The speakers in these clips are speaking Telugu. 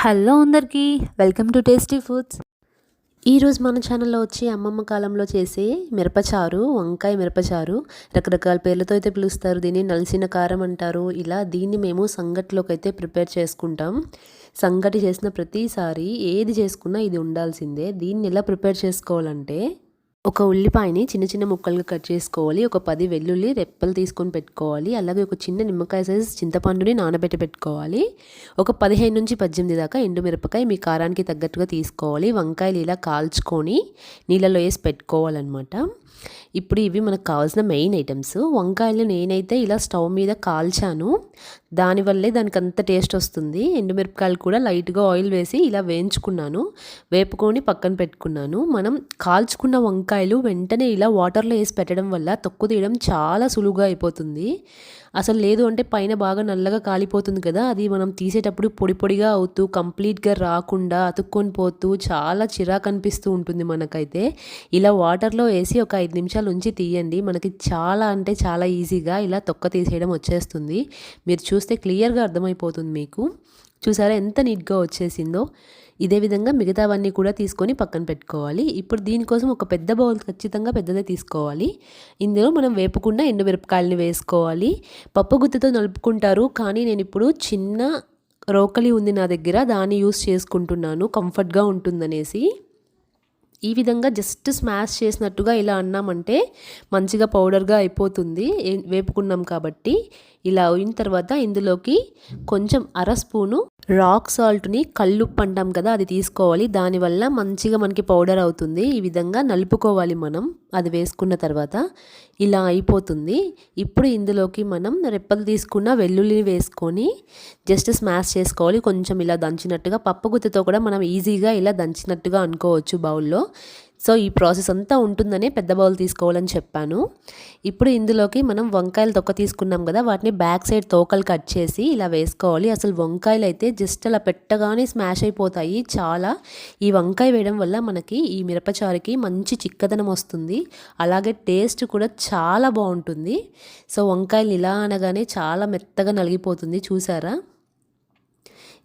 హలో అందరికీ వెల్కమ్ టు టేస్టీ ఫుడ్స్. ఈరోజు మన ఛానల్లో వచ్చి అమ్మమ్మ కాలంలో చేసే మిరపచారు వంకాయ మిరపచారు రకరకాల పేర్లతో అయితే పిలుస్తారు. దీన్ని నలిసిన కారం అంటారు. ఇలా దీన్ని మేము సంగటిలోకి అయితే ప్రిపేర్ చేసుకుంటాం. సంగటి చేసిన ప్రతిసారి ఏది చేసుకున్నా ఇది ఉండాల్సిందే. దీన్ని ఎలా ప్రిపేర్ చేసుకోవాలంటే ఒక ఉల్లిపాయని చిన్న చిన్న ముక్కలుగా కట్ చేసుకోవాలి. ఒక పది వెల్లుల్లి రెప్పలు తీసుకొని పెట్టుకోవాలి. అలాగే ఒక చిన్న నిమ్మకాయ సైజ్ చింతపండుని నానబెట్టి పెట్టుకోవాలి. ఒక పదిహేను నుంచి పద్దెనిమిది దాకా ఎండుమిరపకాయ మీ కారానికి తగ్గట్టుగా తీసుకోవాలి. వంకాయలు ఇలా కాల్చుకొని నీళ్ళలో వేసి పెట్టుకోవాలన్నమాట. ఇప్పుడు ఇవి మనకు కావాల్సిన మెయిన్ ఐటమ్స్ వంకాయలు నేనైతే ఇలా స్టవ్ మీద కాల్చాను. దానివల్లే దానికి అంత టేస్ట్ వస్తుంది. ఎండుమిరపకాయలు కూడా లైట్గా ఆయిల్ వేసి ఇలా వేయించుకున్నాను. వేపుకొని పక్కన పెట్టుకున్నాను. మనం కాల్చుకున్న వంకాయ మిరపకాయలు వెంటనే ఇలా వాటర్లో వేసి పెట్టడం వల్ల తొక్కు తీయడం చాలా సులువుగా అయిపోతుంది. అసలు లేదు అంటే పైన బాగా నల్లగా కాలిపోతుంది కదా అది మనం తీసేటప్పుడు పొడి పొడిగా అవుతూ కంప్లీట్గా రాకుండా అతుక్కొని పోతూ చాలా చిరాకు అనిపిస్తూ ఉంటుంది మనకైతే. ఇలా వాటర్లో వేసి ఒక ఐదు నిమిషాలు ఉంచి తీయండి. మనకి చాలా అంటే చాలా ఈజీగా ఇలా తొక్క తీసేయడం వచ్చేస్తుంది. మీరు చూస్తే క్లియర్గా అర్థమైపోతుంది మీకు. చూసారా ఎంత నీట్గా వచ్చేసిందో? ఇదే విధంగా మిగతావన్నీ కూడా తీసుకొని పక్కన పెట్టుకోవాలి. ఇప్పుడు దీనికోసం ఒక పెద్ద బౌల్ ఖచ్చితంగా పెద్దదే తీసుకోవాలి. ఇందులో మనం వేపకుండా ఎండుమిరపకాయలని వేసుకోవాలి. పప్పు గుత్తితో నలుపుకుంటారు కానీ నేను ఇప్పుడు చిన్న రోకలి ఉంది నా దగ్గర దాన్ని యూస్ చేసుకుంటున్నాను. కంఫర్ట్గా ఉంటుందనేసి. ఈ విధంగా జస్ట్ స్మాష్ చేసినట్టుగా ఇలా అన్నామంటే మంచిగా పౌడర్గా అయిపోతుంది. వేపుకున్నాం కాబట్టి. ఇలా అయిన తర్వాత ఇందులోకి కొంచెం అర స్పూను రాక్ సాల్ట్ని కల్లుప్పు అంటాం కదా అది తీసుకోవాలి. దానివల్ల మంచిగా మనకి పౌడర్ అవుతుంది. ఈ విధంగా నలుపుకోవాలి మనం. అది వేసుకున్న తర్వాత ఇలా అయిపోతుంది. ఇప్పుడు ఇందులోకి మనం రెప్పలు తీసుకున్న వెల్లుల్లిని వేసుకొని జస్ట్ స్మాష్ చేసుకోవాలి. కొంచెం ఇలా దంచినట్టుగా పప్పు గుత్తితో కూడా మనం ఈజీగా ఇలా దంచినట్టుగా అనుకోవచ్చు బౌల్లో. సో ఈ ప్రాసెస్ అంతా ఉంటుందనే పెద్ద బౌల్ తీసుకోవాలని చెప్పాను. ఇప్పుడు ఇందులోకి మనం వంకాయలు తొక్క తీసుకున్నాం కదా వాటిని బ్యాక్ సైడ్ తోకలు కట్ చేసి ఇలా వేసుకోవాలి. అసలు వంకాయలు అయితే జస్ట్ అలా పెట్టగానే స్మాష్ అయిపోతాయి చాలా. ఈ వంకాయ వేయడం వల్ల మనకి ఈ మిరపచారుకి మంచి చిక్కదనం వస్తుంది. అలాగే టేస్ట్ కూడా చాలా బాగుంటుంది. సో వంకాయలు ఇలా అనగానే చాలా మెత్తగా నలిగిపోతుంది చూసారా?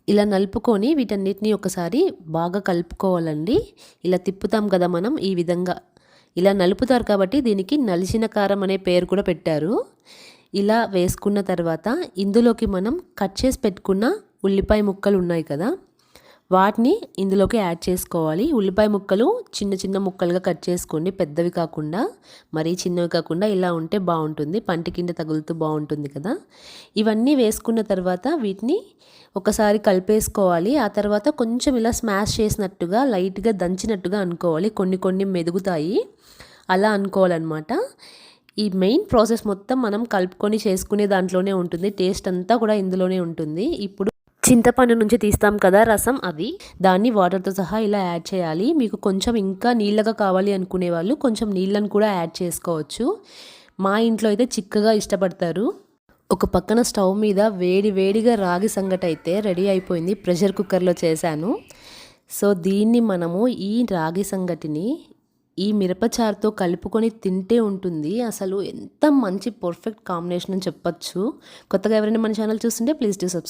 ఇలా నలుపుకొని వీటన్నిటిని ఒకసారి బాగా కలుపుకోవాలండి. ఇలా తిప్పుతాం కదా మనం ఈ విధంగా. ఇలా నలుపుతారు కాబట్టి దీనికి నలిసిన కారం అనే పేరు కూడా పెట్టారు. ఇలా వేసుకున్న తర్వాత ఇందులోకి మనం కట్ చేసి పెట్టుకున్న ఉల్లిపాయ ముక్కలు ఉన్నాయి కదా. వాటిని ఇందులోకి యాడ్ చేసుకోవాలి. ఉల్లిపాయ ముక్కలు చిన్న చిన్న ముక్కలుగా కట్ చేసుకోండి. పెద్దవి కాకుండా మరీ చిన్నవి కాకుండా ఇలా ఉంటే బాగుంటుంది. పంటి కింద తగులుతూ బాగుంటుంది కదా. ఇవన్నీ వేసుకున్న తర్వాత వీటిని ఒకసారి కలిపేసుకోవాలి. ఆ తర్వాత కొంచెం ఇలా స్మాష్ చేసినట్టుగా లైట్గా దంచినట్టుగా అనుకోవాలి. కొన్ని కొన్ని మెదుగుతాయి. అలా అనుకోవాలన్నమాట. ఈ మెయిన్ ప్రాసెస్ మొత్తం మనం కలుపుకొని చేసుకునే దాంట్లోనే ఉంటుంది. టేస్ట్ అంతా కూడా ఇందులోనే ఉంటుంది. ఇప్పుడు చింతపండు నుంచి తీస్తాం కదా రసం అది దాన్ని వాటర్తో సహా ఇలా యాడ్ చేయాలి. మీకు కొంచెం ఇంకా నీళ్ళగా కావాలి అనుకునే వాళ్ళు కొంచెం నీళ్ళను కూడా యాడ్ చేసుకోవచ్చు. మా ఇంట్లో అయితే చిక్కగా ఇష్టపడతారు. ఒక పక్కన స్టవ్ మీద వేడి వేడిగా రాగి సంగటి అయితే రెడీ అయిపోయింది. ప్రెషర్ కుక్కర్లో చేశాను. సో దీన్ని మనము ఈ రాగి సంగటిని ఈ మిరపచారుతో కలుపుకొని తింటే ఉంటుంది. అసలు ఎంత మంచి పర్ఫెక్ట్ కాంబినేషన్ అని చెప్పచ్చు. కొత్తగా ఎవరైనా మన ఛానల్ చూస్తుంటే ప్లీజ్ డూ సబ్స్క్రైబ్